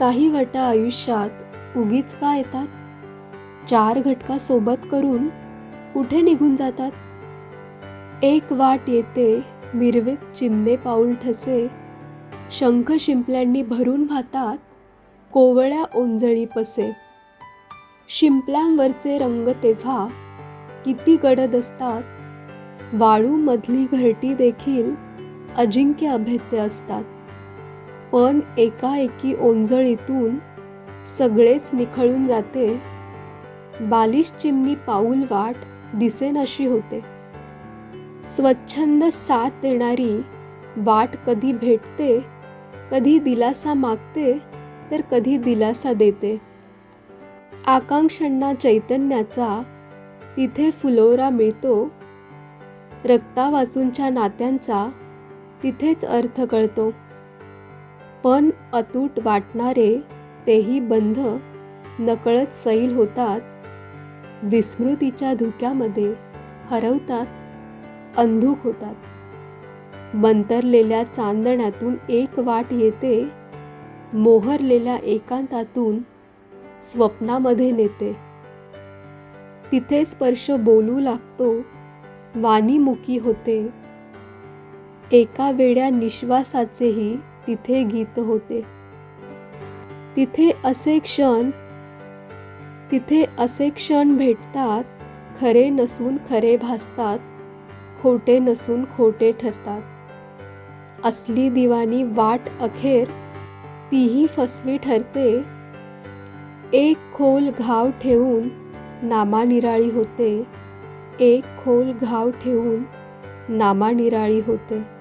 काही वटा आयुष्यात उगीच का येतात? चार घटका सोबत करून कुठे निघून जातात? एक वाट येते मिरवीत चिमणे पाऊल ठसे शंख शिंपल्यांनी भरून वाहतात कोवळ्या ओंजळी पसे. शिंपल्यांवरचे रंग तेव्हा किती गडद असतात? वाळूमधली घरटी देखील अजिंक्य अभेद्य असतात. पण एकाएकी ओंजळीतून सगळेच निखळून जाते. बालिश चिमणी पाऊल वाट दिसेनाशी होते. स्वच्छंद साथ देणारी वाट कधी भेटते कधी दिलासा मागते तर कधी दिलासा देते. आकांक्षांना चैतन्याचा तिथे फुलोरा मिळतो. रक्तावाचूंच्या नात्यांचा तिथेच अर्थ कळतो. पण अतूट वाटणारे तेही बंध नकळत सैल होतात. विस्मृतीच्या धुक्यामध्ये हरवतात अंधुक होतात. मंतरलेल्या चांदण्यातून एक वाट येते मोहरलेल्या एकांतातून स्वप्नामध्ये नेते. तिथे स्पर्श बोलू लागतो वाणीमुखी होते. एका वेड्या निश्वासाचेही तिथे गीत होते. तिथे असे क्षण तिथे असे क्षण भेटतात खरे नसून खरे भासतात खोटे नसून खोटे ठरतात. असली दिवाणी वाट अखेर तीही फसवी ठरते. एक खोल घाव ठेवून नामानिराळी होते. एक खोल घाव ठेवून नामानिराळी होते.